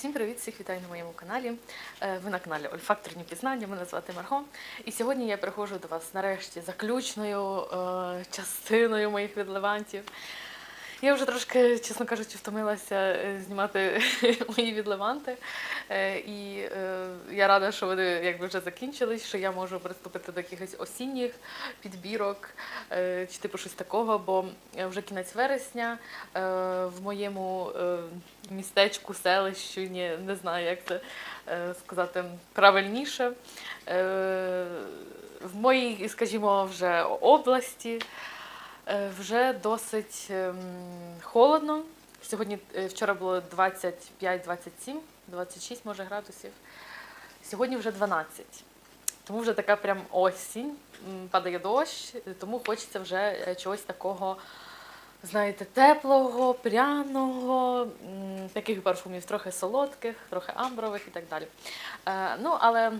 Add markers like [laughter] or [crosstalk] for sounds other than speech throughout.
Всім привіт, всіх вітаю на моєму каналі. Е, Ви на каналі Ольфакторні пізнання. Мене звати Марго. І сьогодні я приходжу до вас нарешті заключною е, частиною моїх відливантів. Я вже трошки, чесно кажучи, втомилася е, знімати [laughs] мої відливанти. Е, І е, я рада, що вони якби вже закінчились, що я можу приступити до якихось осінніх підбірок чи типу щось такого, бо вже кінець вересня в моєму містечку, селищу, ні, не знаю, як це сказати правильніше. В моїй, скажімо, вже області вже досить ем, холодно. Сьогодні е, вчора було 25-27, 26 може градусів. Сьогодні вже 12. Тому вже така прям осінь, падає дощ, тому хочеться вже е, чогось такого, знаєте, теплого, пряного, таких парфумів трохи солодких, трохи амбрових і так далі. Е, Ну, але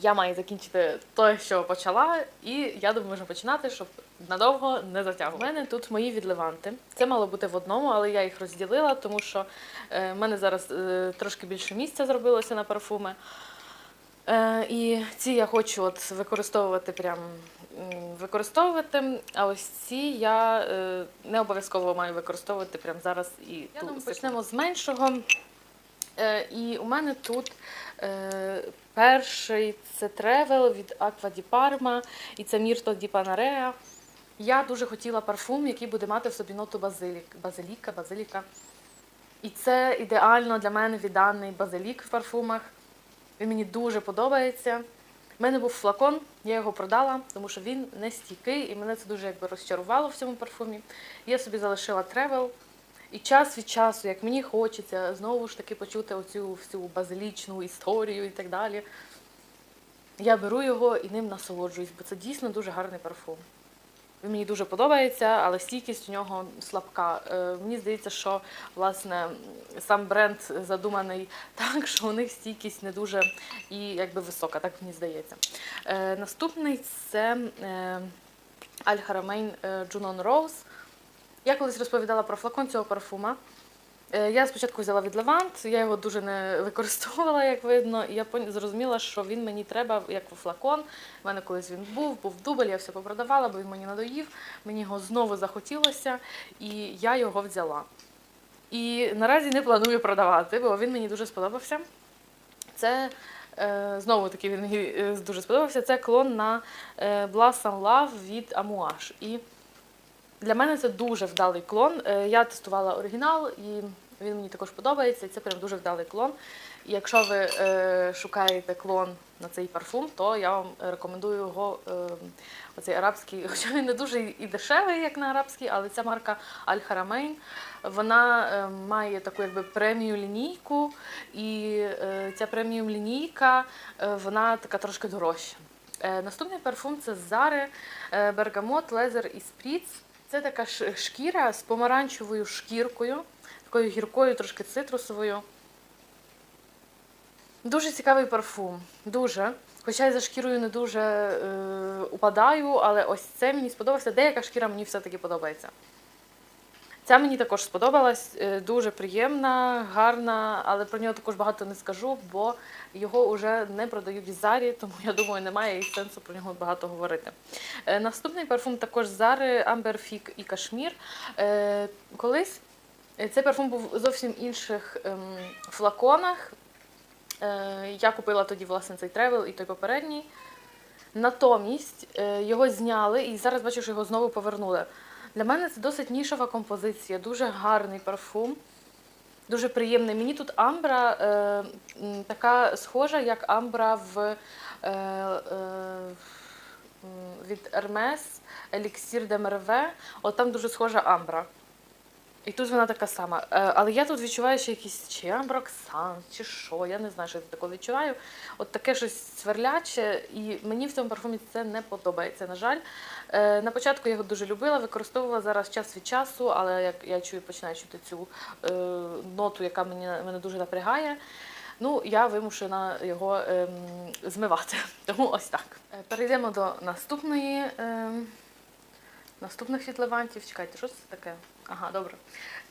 я маю закінчити те, що почала, і я думаю, можна починати, щоб надовго не затягувати. У мене тут мої відливанти. Це мало бути в одному, але я їх розділила, тому що е, в мене зараз е, трошки більше місця зробилося на парфуми. Е, і ці я хочу от використовувати прям використовувати, а ось ці я не обов'язково маю використовувати прямо зараз і Я тут. думаю, Почнемо з меншого. Е, і у мене тут е, перший це тревел від Aqua di Parma, і це Мірто Ді Панarea. Я дуже хотіла парфум, який буде мати в собі ноту базилік, базиліка, базиліка. І це ідеально для мене відданий базилік в парфумах. Він мені дуже подобається. У мене був флакон, я його продала, тому що він не стійкий, і мене це дуже якби розчарувало в цьому парфумі. Я собі залишила тревел. І час від часу, як мені хочеться, знову ж таки почути оцю всю базилічну історію і так далі. Я беру його і ним насолоджуюсь, бо це дійсно дуже гарний парфум. Він мені дуже подобається, але стійкість у нього слабка. Е, Мені здається, що власне сам бренд задуманий [laughs] так, що у них стійкість не дуже і якби висока, так мені здається. Е, Наступний це е, Аль Харамейн Джунон Роуз. Я колись розповідала про флакон цього парфума. Е, Я спочатку взяла від Левант, я його дуже не використовувала, як видно, і я зрозуміла, що він мені треба як флакон. У мене колись він був, був дубль, я все попродавала, бо він мені надоїв. Мені його знову захотілося, і я його взяла. І наразі не планую продавати, бо він мені дуже сподобався. Це е, знову таки він мені е, дуже сподобався. Це клон на Blossom Love від Amouage. Для мене це дуже вдалий клон. Е, Я тестувала оригінал, і він мені також подобається. Це прям дуже вдалий клон. І якщо ви е, шукаєте клон на цей парфум, то я вам рекомендую його. Е, оцей арабський, [laughs] хоча він не дуже і дешевий, як на арабський, але ця марка Аль Харамейн. Вона має таку якби премію лінійку, і ця преміум лінійка вона така трошки дорожча. Наступний парфум це Зари Бергамот, Лезер і Спріц. Це така шкіра з помаранчевою шкіркою, такою гіркою, трошки цитрусовою. Дуже цікавий парфум. Дуже. Хоча я за шкірою не дуже е, упадаю, але ось це мені сподобався. Деяка шкіра мені все-таки подобається. Ця мені також сподобалась, е, дуже приємна, гарна, але про нього також багато не скажу, бо його вже не продають в Зарі, тому я думаю, немає і сенсу про нього багато говорити. Е, Наступний парфум також Зари Amber Fig і Кашмір. Е, Колись цей парфум був у зовсім інших ем, флаконах. Я купила тоді власне цей тревел і той попередній. Натомість його зняли і зараз бачу, що його знову повернули. Для мене це досить нішова композиція, дуже гарний парфум, дуже приємний. Мені тут амбра е, така схожа, як амбра в, е, е, від Hermes Еліксір де Мерве. От там дуже схожа амбра. І тут вона така сама. Е, Але я тут відчуваю ще якийсь чи амброксан, чи що, я не знаю, що я такого відчуваю. От таке щось сверляче, і мені в цьому парфумі це не подобається, на жаль. Е, На початку я його дуже любила, використовувала зараз час від часу, але як я чую, починаю чути цю е, ноту, яка мені, мене дуже напрягає. Ну, я вимушена його ем, змивати. [laughs] Тому ось так. Перейдемо до наступної. ем, Наступних відливантів. Чекайте, що це таке? Ага, добре.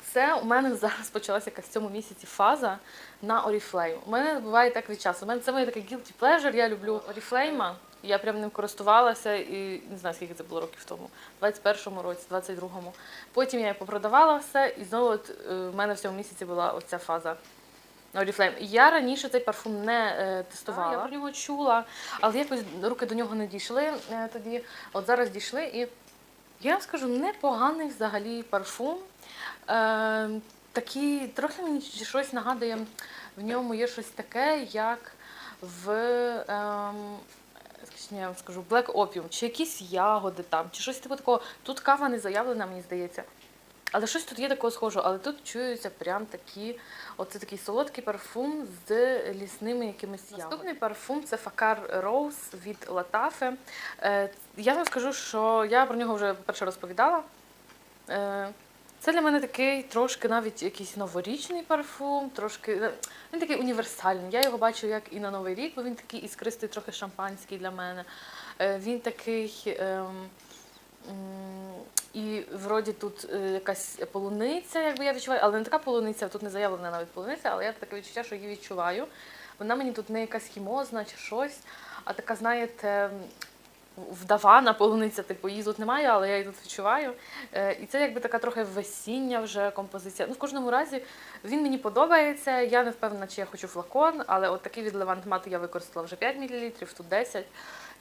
це у мене зараз почалася якась в цьому місяці фаза на Oriflame. У мене буває так від часу. У мене це моє таке guilty pleasure, я люблю Oriflame. Я прям ним користувалася і не знаю, скільки це було років тому, в 21-му році, 22-му. Потім я попродавала все, і знову от, е, в мене в цьому місяці була оця фаза. Oriflame. Я раніше цей парфум не е, тестувала. Я про нього чула, але якось руки до нього не дійшли е, тоді. От зараз дійшли, і я вам скажу, непоганий взагалі парфум. Е, такий, трохи мені щось нагадує, в ньому є щось таке, як в. е, скажу, Black Opium, чи якісь ягоди там, чи щось типу такого. Тут кава не заявлена, мені здається. Але щось тут є такого схожого, але тут чуються прям такі, оце такий солодкий парфум з лісними якимись ягодами. Наступний парфум це Факар Rose від Латафе. Е, Я вам скажу, що я про нього вже перше розповідала. Е, Це для мене такий трошки навіть якийсь новорічний парфум, трошки е, він такий універсальний. Я його бачу як і на Новий рік, бо він такий іскристий, трохи шампанський для мене. Він такий. І вроді тут е, якась полуниця, якби я відчуваю, але не така полуниця, тут не заявлена навіть полуниця, але я таке відчуття, що її відчуваю. Вона мені тут не якась хімозна чи щось, а така, знаєте, вдавана полуниця, типу її тут немає, але я її тут відчуваю. Е, І це якби така трохи весіння вже композиція. Ну, в кожному разі він мені подобається. Я не впевнена, чи я хочу флакон, але от такий від Matte я використала вже 5 мл, тут 10.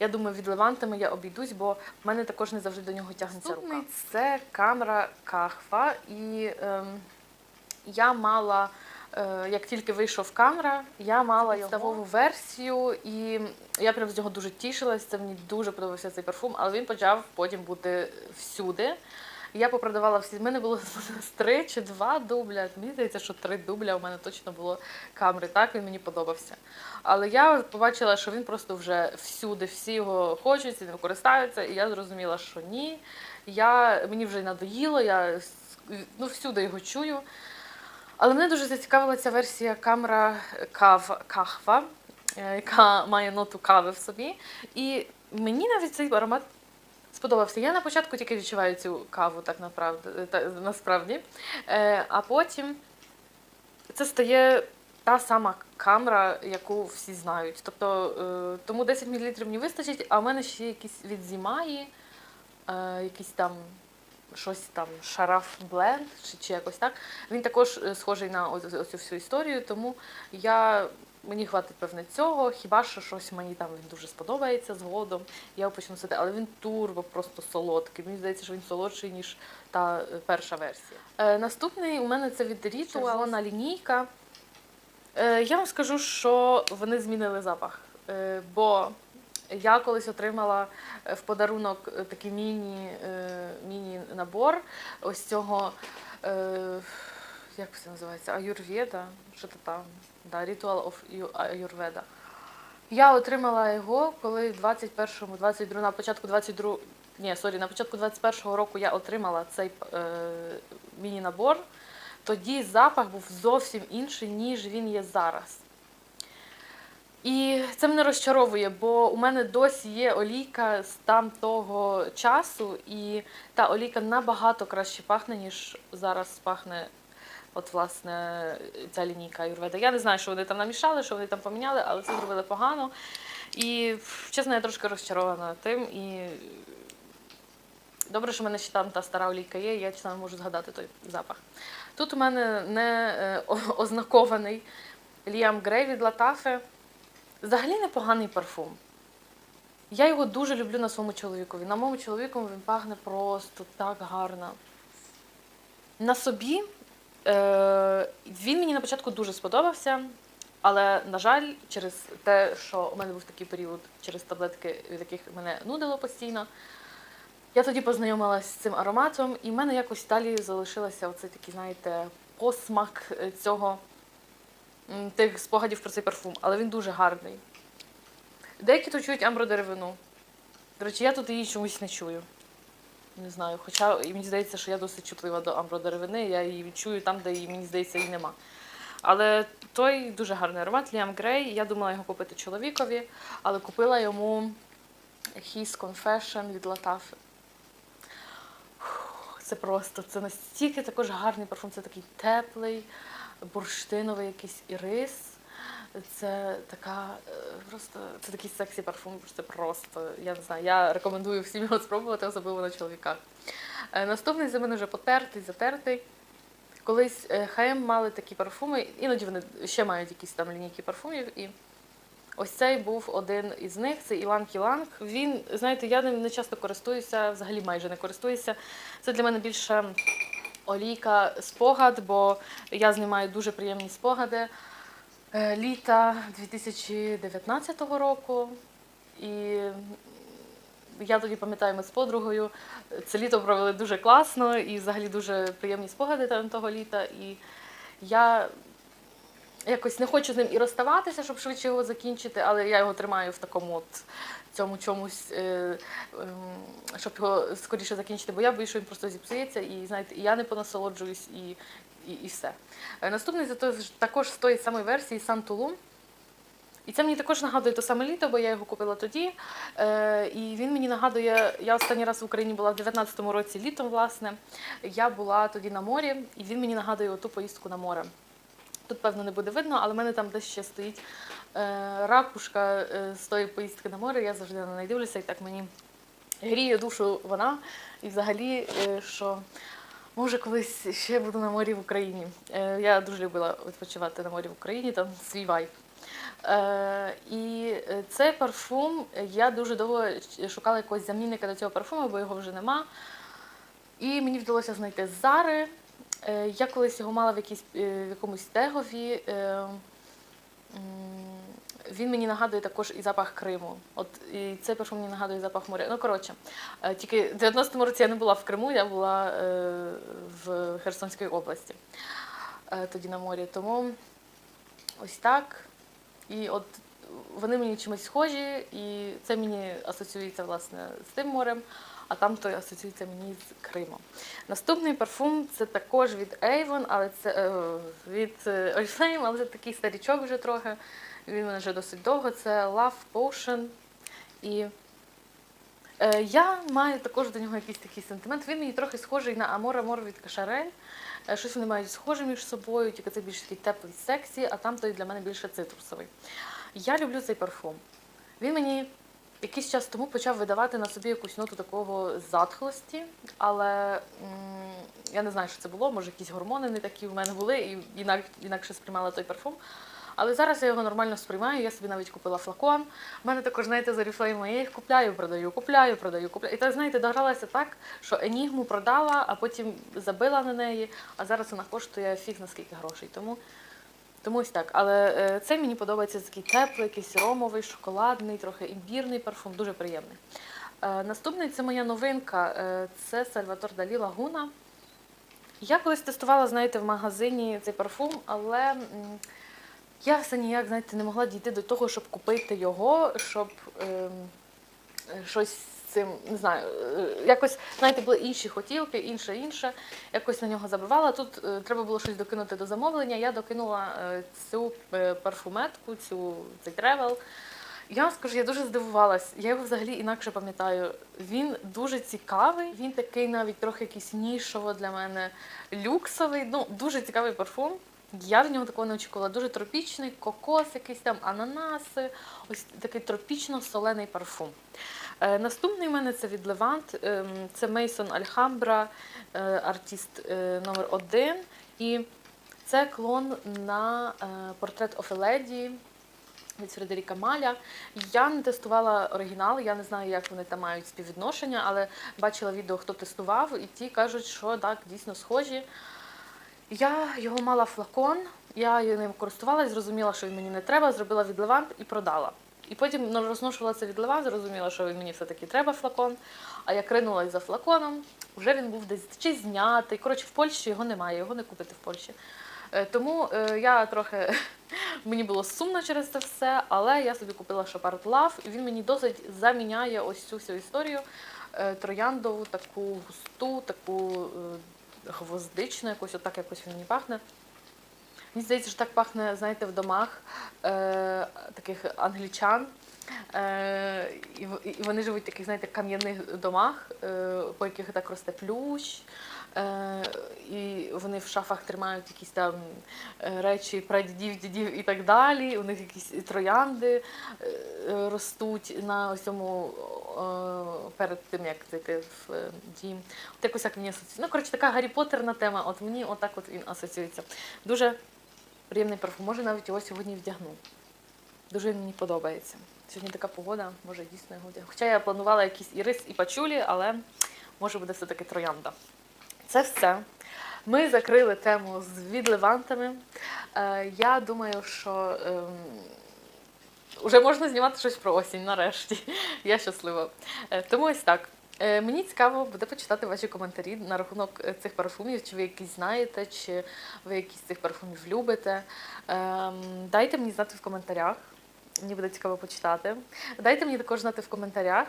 Я думаю, від левантами я обійдусь, бо в мене також не завжди до нього тягнеться рука. Це камера Кахва, і ем, я мала, е, як тільки вийшов камера, я мала його ставову версію, і я прям з нього дуже тішилася. Це мені дуже подобався цей парфум, але він почав потім бути всюди. Я попродавала всі. В мене було три чи два дубля. Мені здається, що три дубля у мене точно було камери. Так він мені подобався. Але я побачила, що він просто вже всюди, всі його хочуть, ним користаються, і я зрозуміла, що ні. Я, мені вже надоїло, я ну, всюди його чую. Але мене дуже зацікавила ця версія камера кав, кахва, е, яка має ноту кави в собі. І мені навіть цей аромат сподобався. Я на початку тільки відчуваю цю каву, так насправді. Е, а потім це стає та сама камера, яку всі знають. Тобто, е, тому 10 мл мені вистачить, а в мене ще якісь від Зімаї, е, якісь там щось там шараф бленд чи, чи якось так. Він також схожий на ось- ось цю всю історію, тому я. Мені хватить певне цього, хіба що щось мені там він дуже сподобається згодом. Я почну сити, але він турбо просто солодкий. Мені здається, що він солодший, ніж та е, перша версія. Е, наступний у мене це від Ritual, червона лінійка. Е, я вам скажу, що вони змінили запах. Е, бо я колись отримала е, в подарунок е, такий міні, е, міні-набор ось цього. Е, як це називається? Аюрведа? Що то там? Да, Ritual of Ayurveda. Я отримала його, коли в 21-му, 22 на початку 22 ні, сорі, на початку 21-го року я отримала цей е, міні-набор. Тоді запах був зовсім інший, ніж він є зараз. І це мене розчаровує, бо у мене досі є олійка з там того часу, і та олійка набагато краще пахне, ніж зараз пахне от, власне, ця лінійка Юрведа. Я не знаю, що вони там намішали, що вони там поміняли, але це зробили погано. І чесно, я трошки розчарована тим. І добре, що в мене ще там та стара олійка є, я чесно можу згадати той запах. Тут у мене не е, ознакований Ліам Грей від Латафе. Взагалі непоганий парфум. Я його дуже люблю на своєму чоловікові. На моєму чоловіку він пахне просто так гарно. На собі е, він мені на початку дуже сподобався, але, на жаль, через те, що у мене був такий період через таблетки, від яких мене нудило постійно, я тоді познайомилася з цим ароматом, і в мене якось далі залишилося оцей такий, знаєте, посмак е, цього тих спогадів про цей парфум, але він дуже гарний. Деякі тут чують амбродеревину. До речі, я тут її чомусь не чую. Не знаю. Хоча мені здається, що я досить чутлива до амбродеревини, я її відчую там, де її, мені здається, її нема. Але той дуже гарний аромат Liam Grey. Я думала його купити чоловікові, але купила йому His Confession від Латафи. це просто це настільки також гарний парфум. Це такий теплий, бурштиновий якийсь ірис. Це така е, просто це такий сексі парфум. Це просто я не знаю. Я рекомендую всім його спробувати, особливо на чоловіках. Е, Наступний за мене вже потертий, затертий. Колись е, H&M мали такі парфуми, іноді вони ще мають якісь там лінійки парфумів. І ось цей був один із них, це Іланг Іланг. Він, знаєте, я ним не часто користуюся, взагалі майже не користуюся. Це для мене більше олійка спогад, бо я знімаю дуже приємні спогади літа 2019 року. І я тоді пам'ятаю, ми з подругою це літо провели дуже класно і взагалі дуже приємні спогади там того літа. І я якось не хочу з ним і розставатися, щоб швидше його закінчити, але я його тримаю в такому от цьому чомусь, е, ем, щоб його скоріше закінчити, бо я боюсь, що він просто зіпсується, і знаєте, і я не понасолоджуюсь, і, і, і все. Е, Наступний це також з тої самої версії Сан Тулум. І це мені також нагадує те саме літо, бо я його купила тоді. Е, і він мені нагадує, я останній раз в Україні була в 19-му році літом, власне. Я була тоді на морі, і він мені нагадує оту поїздку на море. Тут, певно, не буде видно, але в мене там десь ще стоїть е, ракушка е, з тої поїздки на море. Я завжди на неї дивлюся, і так мені гріє душу вона. І взагалі, е, що може колись ще буду на морі в Україні. Е, я дуже любила відпочивати на морі в Україні, там свій вайб. Е, і цей парфум я дуже довго шукала якогось замінника до цього парфуму, бо його вже нема. І мені вдалося знайти Зари. Е, Я колись його мала в, якійсь, в якомусь тегові. Він мені нагадує також і запах Криму. От і цей парфум мені нагадує запах моря. Ну коротше, е, тільки в 19-му році я не була в Криму, я була е, в Херсонській області е, тоді на морі. Тому ось так. І от вони мені чимось схожі, і це мені асоціюється власне з тим морем, а там той асоціюється мені з Кримом. Наступний парфум це також від Avon, але це е, від е, Oriflame, але це такий старічок вже трохи. Він мене вже досить довго. Це Love Potion. І е, я маю також до нього якийсь такий сентимент. Він мені трохи схожий на Amor Amor від Кашарель. Е, Щось вони мають схоже між собою, тільки це більш такий теплий сексі, а там той для мене більше цитрусовий. Я люблю цей парфум. Він мені якийсь час тому почав видавати на собі якусь ноту такого затхлості, але я не знаю, що це було, може якісь гормони не такі в мене були, і інак, інакше сприймала той парфум. Але зараз я його нормально сприймаю, я собі навіть купила флакон. У мене також, знаєте, за Oriflame я їх купляю, продаю, купляю, продаю, купляю. І так, знаєте, догралася так, що енігму продала, а потім забила на неї, а зараз вона коштує фіг на скільки грошей. Тому, тому ось так. Але е, цей мені подобається такий теплий, якийсь ромовий, шоколадний, трохи імбірний парфум, дуже приємний. Е, наступний це моя новинка, е, це Сальватор Далі Лагуна. Я колись тестувала, знаєте, в магазині цей парфум, але я все ніяк, знаєте, не могла дійти до того, щоб купити його, щоб ем, е, щось цим, не знаю, е, якось, знаєте, були інші хотілки, інше, інше. Якось на нього забивала. Тут е, треба було щось докинути до замовлення. Я докинула е, цю парфуметку, цю цей тревел. Я вам скажу, я дуже здивувалась. Я його взагалі інакше пам'ятаю. Він дуже цікавий. Він такий навіть трохи якийсь нішово для мене люксовий. Ну, дуже цікавий парфум. Я в нього такого не очікувала. Дуже тропічний, кокос, якийсь там ананаси, ось такий тропічно-солений парфум. Е, наступний в мене це від Левант. Ем, це Мейсон Альхамбра, е, артист е, номер один. І це клон на е, портрет of від Фредеріка Маля. Я не тестувала оригінал, я не знаю, як вони там мають співвідношення, але бачила відео, хто тестував, і ті кажуть, що так, дійсно схожі. Я його мала флакон, я ним користувалась, зрозуміла, що він мені не треба, зробила від Левант і продала. І потім розношувала це від Левант, зрозуміла, що він мені все-таки треба флакон. А я кринулась за флаконом, вже він був десь чи знятий. Коротше, в Польщі його немає, його не купити в Польщі. Е, Тому е, я трохи [laughs] мені було сумно через це все, але я собі купила Шопард Лав, і він мені досить заміняє ось цю всю історію е, трояндову, таку густу, таку гвоздичну, якось отак якось він мені пахне. Мені здається, що так пахне, знаєте, в домах е, таких англічан. Е, і вони живуть в таких, знаєте, кам'яних домах, е, по яких так росте плющ. Е, і вони в шафах тримають якісь там е, речі прадідів, дідів і так далі. У них якісь троянди е, ростуть на ось цьому перед тим, як зайти в дім. От якось так мені асоціюється. Ну, коротше, така Гаррі Поттерна тема. От мені отак от він асоціюється. Дуже приємний парфум. Може, навіть його сьогодні вдягну. Дуже мені подобається. Сьогодні така погода, може дійсно його вдягну. Хоча я планувала якісь і рис, і пачулі, але може буде все-таки троянда. Це все. Ми закрили тему з відливантами. Е, я думаю, що ем, вже можна знімати щось про осінь нарешті. [laughs] Я щаслива. Е, тому ось так. Е, Мені цікаво буде почитати ваші коментарі на рахунок цих парфумів, чи ви якісь знаєте, чи ви якісь цих парфумів любите. Ем, Дайте мені знати в коментарях. Мені буде цікаво почитати. Дайте мені також знати в коментарях,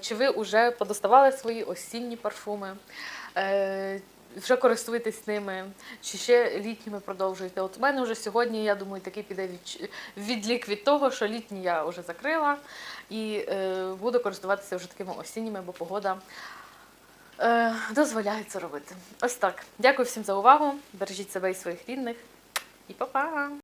чи ви вже подоставали свої осінні парфуми, вже користуєтесь ними, чи ще літніми продовжуєте. От у мене вже сьогодні, я думаю, такий піде відлік від того, що літні я вже закрила і е, буду користуватися вже такими осінніми, бо погода е, дозволяє це робити. Ось так. Дякую всім за увагу. Бережіть себе і своїх рідних. І па-па!